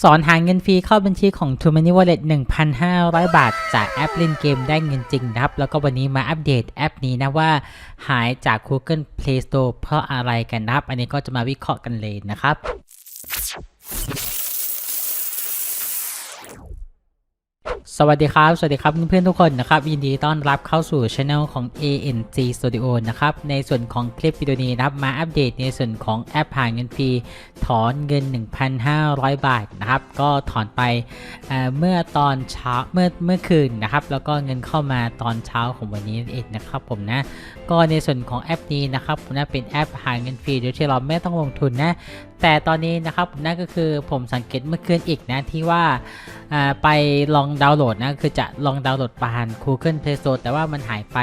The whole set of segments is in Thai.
สอนหาเงินฟรีเข้าบัญชีของ t o m a n y Wallet 1,500 บาท จากแอปเล่นเกมได้เงินจริงนะครับ แล้วก็วันนี้มาอัปเดตแอปนี้นะว่า หายจาก Google Play Store เพราะอะไรกันนะครับ อันนี้ก็จะมาวิเคราะห์กันเลยนะครับ สวัสดีครับ สวัสดีครับเพื่อนๆทุกคนนะครับยินดีต้อนรับเข้าสู่ช anel ของ ANC Studio นะครับ ในส่วนของคลิปวิดีโอนี้นะครับมาอัปเดตในส่วนของแอปหาเงินฟรีถอนเงิน 1,500 บาทนะครับ ก็ถอนไปเเมื่อตอนเช้าเมื่อเมื่อคืนนะครับ แล้วก็เงินเข้ามาตอนเช้าของวันนี้นั่นเองนะครับผมนะ ก็ในส่วนของแอปนี้นะครับผมนะเป็นแอปหาเงินฟรีโดยที่เราไม่ต้องลงทุนนะ แต่ตอนนี้นะครับนั่นก็คือผมสังเกตเมื่อคืนอีกนะที่ว่าไปลองดาวน์โหลดนะคือจะลองดาวน์โหลดผ่าน Google Play Store แต่ว่ามันหายไป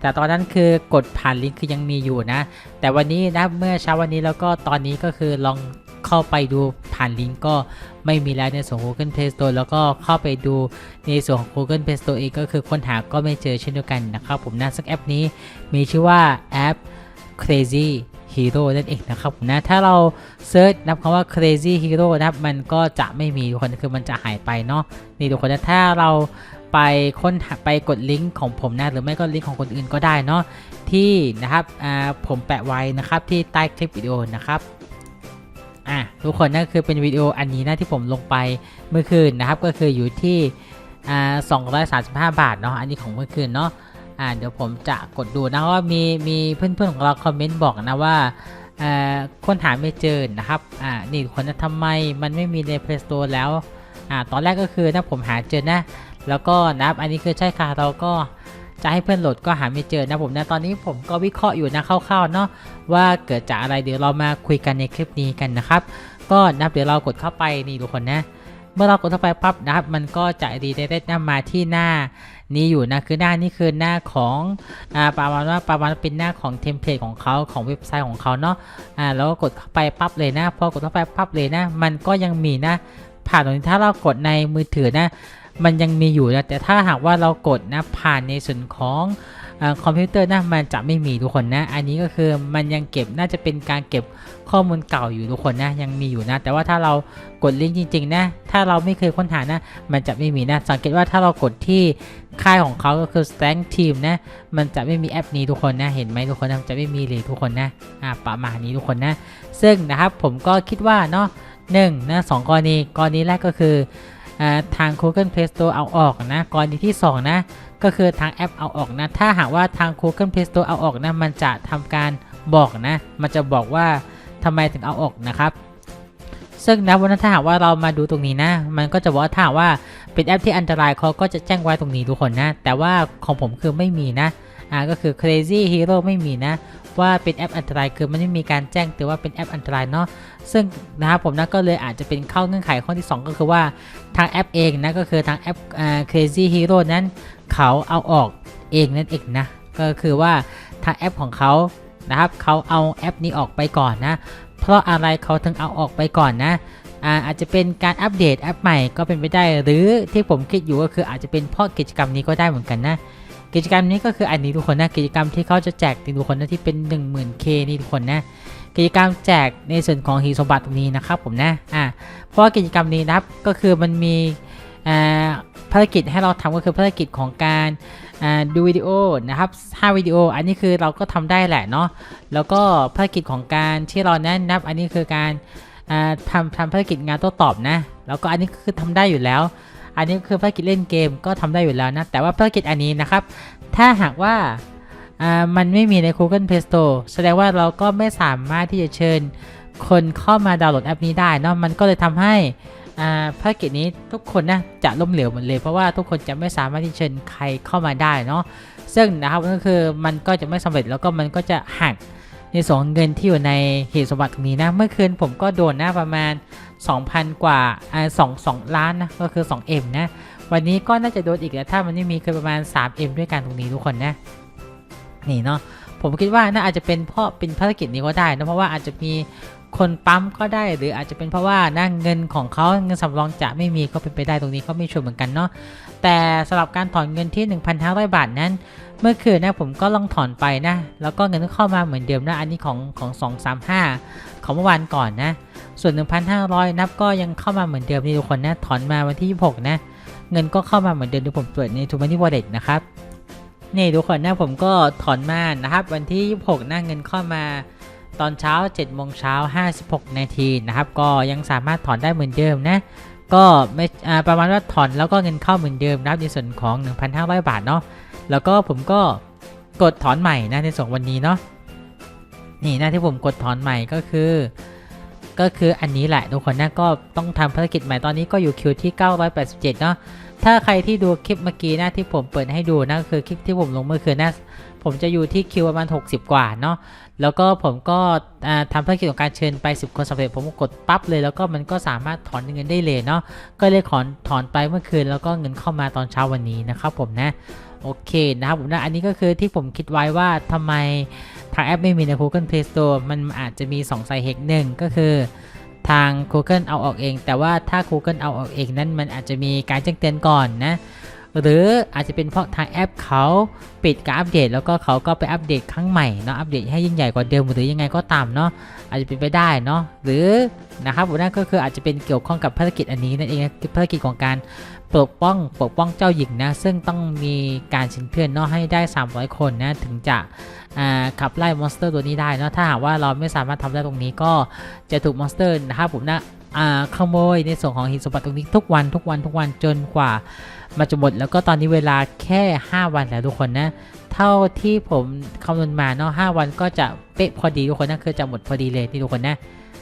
แต่ตอนนั้นคือกดผ่านลิงก์คือยังมีอยู่นะ แต่วันนี้นะเมื่อเช้าวันนี้แล้วก็ตอนนี้ก็คือลองเข้าไปดูผ่านลิงก์ก็ไม่มีแล้วในส่วน Google Play Store แล้วก็เข้าไปดูในส่วนของ Google Play Store เองก็คือค้นหาก็ไม่เจอเช่นเดียวกันนะครับผมนะซึ่งแอปนี้มีชื่อว่าแอป Crazy Hero นั่นเองนะครับนะถ้าเราเซิร์ชนับคำว่า Crazy Hero นะครับมันก็จะไม่มีทุกคนคือมันจะหายไปเนาะนี่ทุกคนนะถ้าเราไปค้นไปกดลิงก์ของผมนะหรือไม่ก็ลิงก์ของคนอื่นก็ได้เนาะที่นะครับผมแปะไว้นะครับที่ใต้คลิปวิดีโอนะครับอะทุกคนนั่นคือเป็นวิดีโออันนี้นะที่ผมลงไปเมื่อคืนนะครับก็คืออยู่ที่อ่า235 บาทเนาะอันนี้ของเมื่อคืนเนาะ อ่าเดี๋ยวผมจะกดดูนะว่ามีมีเพื่อนๆของเราคอมเมนต์บอกนะว่าค้นหาไม่เจอนะครับอ่านี่คนนะทำไมมันไม่มีใน Play Store แล้วอ่าตอนแรกก็คือนะผมหาเจอนะ แล้วก็นะครับอันนี้คือใช่ค่ะเราก็จะให้เพื่อนโหลดก็หาไม่เจอนะผมนะตอนนี้ผมก็วิเคราะห์อยู่นะคร่าวๆเนาะว่าเกิดจากอะไรเดี๋ยวเรามาคุยกันในคลิปนี้กันนะครับ ก็นับเดี๋ยวเรากดเข้าไปนี่ทุกคนนะ เมื่อเรากดเข้าไปปั๊บนะครับ มันก็จะรีเดเรกนะมาที่หน้า นี้อยู่นะคือหน้านี้คือหน้าของอ่าประมาณว่าประมาณเป็นหน้าของเทมเพลตของเขาของเว็บไซต์ของเขาเนาะอ่าแล้วก็กดเข้าไปปั๊บเลยนะพอกดเข้าไปปั๊บเลยนะ มันก็ยังมีนะผ่านตรงนี้ถ้าเรากดในมือถือนะ มันยังมีอยู่นะแต่ถ้าหากว่าเรากดนะผ่านในส่วนของอ คอมพิวเตอร์นะมันจะไม่มีทุกคนนะ อันนี้ก็คือมันยังเก็บน่าจะเป็นการเก็บข้อมูลเก่าอยู่ทุกคนนะยังมีอยู่นะ แต่ว่าถ้าเรากดลิงก์จริงๆนะถ้าเราไม่เคยค้นหานะ มันจะไม่มีนะ สังเกตว่าถ้าเรากดที่ค่ายของเขาก็คือ Stank Team นะ มันจะไม่มีแอปนี้ทุกคนนะ เห็นไหมทุกคนนะมันจะไม่มีเลยทุกคนนะ อ่า ประมาณนี้ทุกคนนะ ซึ่งนะครับผมก็คิดว่าเนาะหนึ่งนะสองกรณี กรณีแรกก็คือ ทาง Google Play Store เอาออกนะกรณีที่สองนะ ก็คือทางแอปเอาออกนะ ถ้าหากว่าทาง Google Play Store เอาออกนะ มันจะทำการบอกนะ มันจะบอกว่าทำไมถึงเอาออกนะครับ ซึ่งนะวันนั้นถ้าหากว่าเรามาดูตรงนี้นะ มันก็จะบอกว่าถ้าว่าเป็นแอปที่อันตรายเขาก็จะแจ้งไว้ตรงนี้ทุกคนนะ แต่ว่าของผมคือไม่มีนะ อ่าก็คือ Crazy Hero ไม่มีนะ ว่าเป็นแอปอันตรายคือมันไม่มีการแจ้งเตือนว่าเป็นแอปอันตรายเนาะซึ่งนะครับผมนะก็เลยอาจจะเป็นเข้าเงื่อนไขข้อที่ 2 ก็คือว่าทางแอปเองนะก็คือทางแอป Crazy Hero นั้นเขาเอาออกเองนั่นเองนะก็คือว่าทางแอปของเขานะครับเขาเอาแอปนี้ออกไปก่อนนะ เพราะอะไรเขาถึงเอาออกไปก่อนนะอาจจะเป็นการอัปเดตแอปใหม่ก็เป็นไปได้ หรือที่ผมคิดอยู่ก็คืออาจจะเป็นเพราะกิจกรรมนี้ก็ได้เหมือนกันนะ กิจกรรมนี้ก็คืออันนี้ทุกคนนะกิจกรรมที่เขาจะแจกทุกคนนะที่เป็น 10,000K นี่ทุกคนนะกิจกรรมแจกในส่วนของหีบสมบัติตรงนี้นะครับผมนะอ่าเพราะว่ากิจกรรมนี้นะครับก็คือมันมีอ่าภารกิจให้เราทำก็คือภารกิจของการอ่าดูวิดีโอนะครับ5วิดีโอ อันนี้คือเราก็ทำได้แหละเนาะ แล้วก็ภารกิจของการที่เราแนะนำอันนี้คือการอ่าทำทำภารกิจงานโต้ตอบนะ แล้วก็อันนี้คือทำได้อยู่แล้ว อันนี้คือภารกิจเล่นเกมก็ทำได้อยู่แล้วนะ แต่ว่าภารกิจอันนี้นะครับ ถ้าหากว่าามันไม่มีใน Google Play Store แสดงว่าเราก็ไม่สามารถที่จะเชิญคนเข้ามาดาวน์โหลดแอปนี้ได้เนาะมันก็เลยทำให้อ่าภารกิจนี้ทุกคนนะจะล้มเหลวหมดเลยเพราะว่าทุกคนจะไม่สามารถที่เชิญใครเข้ามาได้เนาะซึ่งนะครับก็คือมันก็จะไม่สำเร็จแล้วก็มันก็จะหัก ในส่วนของเงินที่อยู่ในเหตุสมบัติตรงนี้นะ เมื่อคืนผมก็โดนนะประมาณ 2,000 กว่าอ่า2 2ล้านนะก็คือ 2M นะ วันนี้ก็น่าจะโดนอีกแล้วถ้ามันไม่มีคือประมาณ 3M ด้วยกันตรงนี้ทุกคนนะนี่เนาะผมคิดว่าน่าอาจจะเป็นเพราะเป็นภารกิจนี้ก็ได้นะเพราะว่าอาจจะมี คนปั๊มก็ได้ หรืออาจจะเป็นเพราะว่านะเงินของเขาเงินสำรองจะไม่มีก็เป็นไปได้ตรงนี้ก็ไม่ชัวร์เหมือนกันเนาะแต่สำหรับการถอนเงินที่ 1,500 บาทนั้น เมื่อคืนนะผมก็ลองถอนไปนะ แล้วก็เงินก็เข้ามาเหมือนเดิมนะอันนี้ของของ 235 ของเมื่อวานก่อนนะ ส่วน 1,500 นับก็ยังเข้ามาเหมือนเดิมนี่ทุกคนนะถอนมาวันที่ 26 นะ เงินก็เข้ามาเหมือนเดิมที่ผมเปิดใน t ูมันนี่วอลเล็ตนะครับนี่ทุกคนนะผมก็ถอนมานะครับ วันที่ 26นะเงินเข้ามา ตอนเช้า7โมงเช้า56 นาทีนะครับ ก็ยังสามารถถอนได้เหมือนเดิมนะ ก็ไม่ประมาณว่าถอนแล้วก็เงินเข้าเหมือนเดิมนะครับในส่วนของ 1,500 บาทเนาะ แล้วก็ผมก็กดถอนใหม่นะในส่วนวันนี้เนาะ นี่หน้าที่ผมกดถอนใหม่ก็คือ ก็คืออันนี้แหละทุกคนนะก็ต้องทำภารกิจใหม่ตอนนี้ก็อยู่คิวที่ 987 เนาะถ้าใครที่ดูคลิปเมื่อกี้นะที่ผมเปิดให้ดูนะก็คือคลิปที่ผมลงเมื่อคืนนะ ผมจะอยู่ที่คิวประมาณ 60 กว่าเนาะแล้วก็ผมก็อ่าทำภารกิจของการเชิญไป 10 คนสำเร็จผมกดปั๊บเลย แล้วก็มันก็สามารถถอนเงินได้เลยเนาะก็เลยถอนถอนไปเมื่อคืนแล้วก็เงินเข้ามาตอนเช้าวันนี้นะครับผมนะโอเคนะครับผมนะอันนี้ก็คือที่ผมคิดไว้ว่าทำไมทางแอปไม่มีใน Google Play Store มันอาจจะมี 2 สาเหตุหนึ่งก็คือทาง Google เอาออกเอง แต่ว่าถ้า Google เอาออกเองนั้นมันอาจจะมีการแจ้งเตือนก่อนนะ หรืออาจจะเป็นเพราะทางแอปเขาปิดการอัปเดต แล้วก็เขาก็ไปอัปเดตครั้งใหม่เนาะอัปเดตให้ยิ่งใหญ่กว่าเดิมหรือยังไงก็ตามเนาะอาจจะเป็นไปได้เนาะหรือนะครับผมนั่นก็คืออาจจะเป็นเกี่ยวข้องกับภารกิจอันนี้นั่นเองนะภารกิจของการปกป้องปกป้องเจ้าหญิงนะซึ่งต้องมีการชิงเพื่อนเนาะให้ได้ 300 คนนะถึงจะขับไล่มอนสเตอร์ตัวนี้ได้เนาะถ้าหากว่าเราไม่สามารถทำได้ตรงนี้ก็จะถูกมอนสเตอร์นะครับผมนะอ่า ขโมยในส่วนของหินสมบัติตรงนี้ทุกวันทุกวันทุกวันจนกว่ามันจะหมดแล้วก็ตอนนี้เวลาแค่ 5 วันแล้วทุกคนนะ เท่าที่ผมคำนวณมาเนาะ5วันก็จะเป๊ะพอดีทุกคนนะคือจะหมดพอดีเลยที่ทุกคนนะ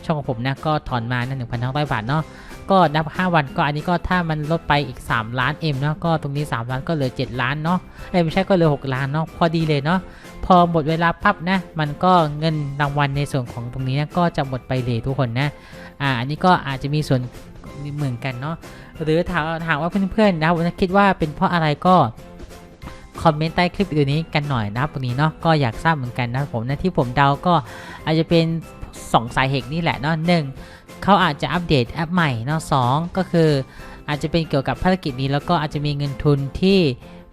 ช่องของผมนะก็ถอนมานะ1,500บาทเนาะ ก็นับ 5 วันก็อันนี้ก็ถ้ามันลดไปอีก 3 ล้าน M เนาะก็ตรงนี้ 3 ล้านก็เหลือ 7 ล้านเนาะเอ้ไม่ใช่ก็เหลือ 6 ล้านเนาะพอดีเลยเนาะพอหมดเวลาปั๊บนะ มันก็เงินรางวัลในส่วนของตรงนี้นะก็จะหมดไปเลยทุกคนนะอ่าอันนี้ก็อาจจะมีส่วนเหมือนกันเนาะหรือถามถามว่าเพื่อนๆนะผมคิดว่าเป็นเพราะอะไรก็คอมเมนต์ใต้คลิปวิดีโอนี้กันหน่อยนะตรงนี้เนาะก็อยากทราบเหมือนกันนะผมนะที่ผมเดาก็อาจจะเป็นสองสาเหตุนี่แหละเนาะหนึ่ง เขาอาจจะอัปเดตแอปใหม่เนาะสองก็คืออาจจะเป็นเกี่ยวกับภารกิจนี้แล้วก็อาจจะมีเงินทุนที่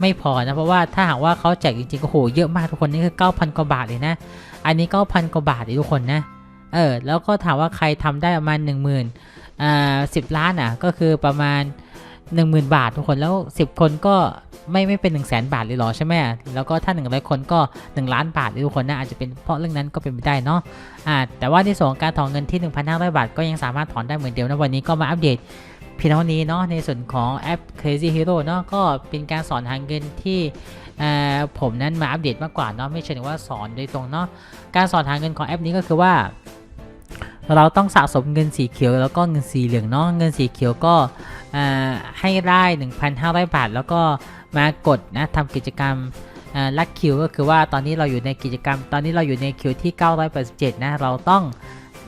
ไม่พอนะเพราะว่าถ้าหากว่าเขาแจกจริงๆก็โหเยอะมากทุกคนนี่คือ 9,000 กว่าบาทเลยนะ อันนี้ 9,000 กว่าบาทเลยทุกคนนะเออแล้วก็ถามว่าใครทำได้ประมาณ 1 0,000อ่าสิบล้านอะก็คือประมาณ 10,000 บาททุกคนแล้ว 10 คนก็ไม่ไม่เป็น1 0 0 0 0แบาทเลยหรอใช่ไหมแล้วก็ถ้า 100 คนก็ 1 ล้านบาทเลยทุกคนนะอาจจะเป็นเพราะเรื่องนั้นก็เป็นไปได้เนาะอ่าแต่ว่าในส่วนของการถอนเงินที่ 1,500 บาท ก็ยังสามารถถอนได้เหมือนเดิมนะวันนี้ก็มาอัปเดตเพียงเท่านี้เนาะในส่วนของแอป Crazy Hero เนาะก็เป็นการสอนหาเงินที่อ่าผมนั้นมาอัปเดตมากกว่าเนาะไม่ใช่ว่าสอนโดยตรงเนาะการสอนหาเงินของแอปนี้ก็คือว่า เราต้องสะสมเงินสีเขียวแล้วก็เงินสีเหลืองเนาะเงินสีเขียวก็ ให้ได้1,500 บาท แล้วก็มากดนะทำกิจกรรมลักคิวก็คือว่าตอนนี้เราอยู่ในกิจกรรม ตอนนี้เราอยู่ในคิวที่ 987 นะ เราต้อง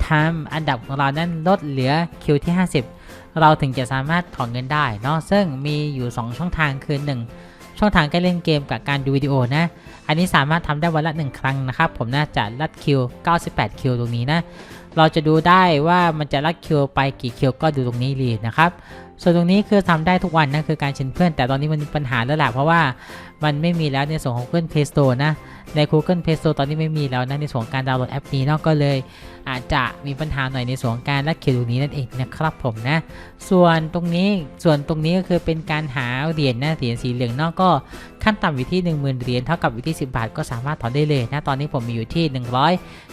ทำอันดับของเรานั้นลดเหลือคิวที่ 50 เราถึงจะสามารถถอนเงินได้เนาะซึ่งมีอยู่ 2 ช่องทางคือ 1 ช่องทางการเล่นเกมกับการดูวิดีโอนะ อันนี้สามารถทำได้วันละ 1 ครั้งนะครับ ผมน่าจะลัดคิว 98 คิวตรงนี้นะ เราจะดูได้ว่ามันจะลัดคิวไปกี่คิวก็ดูตรงนี้เลยนะครับส่วนตรงนี้คือทำได้ทุกวันนะคือการเชิญเพื่อน แต่ตอนนี้มันมีปัญหาแล้วแหละเพราะว่ามันไม่มีแล้วในส่วนของ Google Play Store นะใน Google Play Store ตอนนี้ไม่มีแล้วนะในส่วนของการดาวน์โหลดแอปนี้เนาะก็เลย อาจจะมีปัญหาหน่อยในส่วนของการลัดคิวตรงนี้นั่นเองนะครับผมนะ ส่วนตรงนี้ส่วนตรงนี้ก็คือเป็นการหาเหรียญนะเหรียญสีเหลืองนาะก็ขั้นต่ำอยู่ที่ 10,000 เหรียญเท่ากับอยู่ที่ 10 บาท ก็สามารถถอนได้เลยนะตอนนี้ผมมีอยู่ที่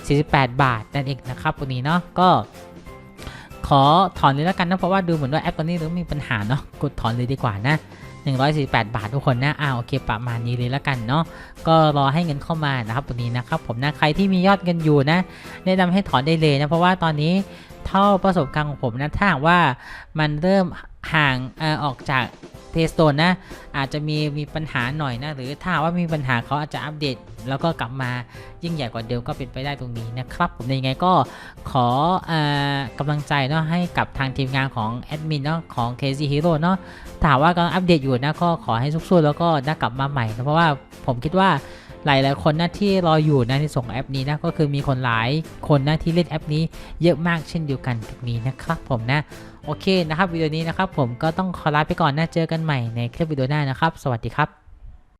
148 บาทนั่นเองนะครับตรงนี้เนาะก็ขอถอนเลยแล้วกันนะเพราะว่าดูเหมือนว่าแอปตัวนี้เริ่มมีปัญหาเนาะกดถอนเลยดีกว่านะ 148 บาททุกคนนะอ่าโอเคประมาณนี้เลยแล้วกันเนาะก็รอให้เงินเข้ามานะครับตัวนี้นะครับผมนะใครที่มียอดเงินอยู่นะ แนะนำให้ถอนได้เลยนะเพราะว่าตอนนี้เท่าประสบการณ์ของผมนะถ้าหากว่ามันเริ่มห่างเออออกจาก เพย์สโตนนะ อาจจะมีมีปัญหาหน่อยนะ หรือถ้าว่ามีปัญหาเขาอาจจะอัปเดต แล้วก็กลับมายิ่งใหญ่กว่าเดิมก็เป็นไปได้ตรงนี้นะครับผมยังไงก็ขออกำลังใจเนาะให้กับทางทีมงานของแอดมินเนาะของ Crazy Hero เนาะถามว่ากำลังอัปเดตอยู่นะก็ขอให้สู้ๆแล้วก็ได้กลับมาใหม่นะเพราะว่าผมคิดว่าหลายๆคนนะที่รออยู่นะในส่งแอปนี้นะก็คือมีคนหลายคนนะที่เล่นแอปนี้เยอะมากเช่นเดียวกันตรงนี้นะครับผมนะ โอเคนะครับวิดีโอนี้นะครับผมก็ต้องขอลาไปก่อนนะเจอกันใหม่ในคลิปวิดีโอหน้านะครับ สวัสดีครับ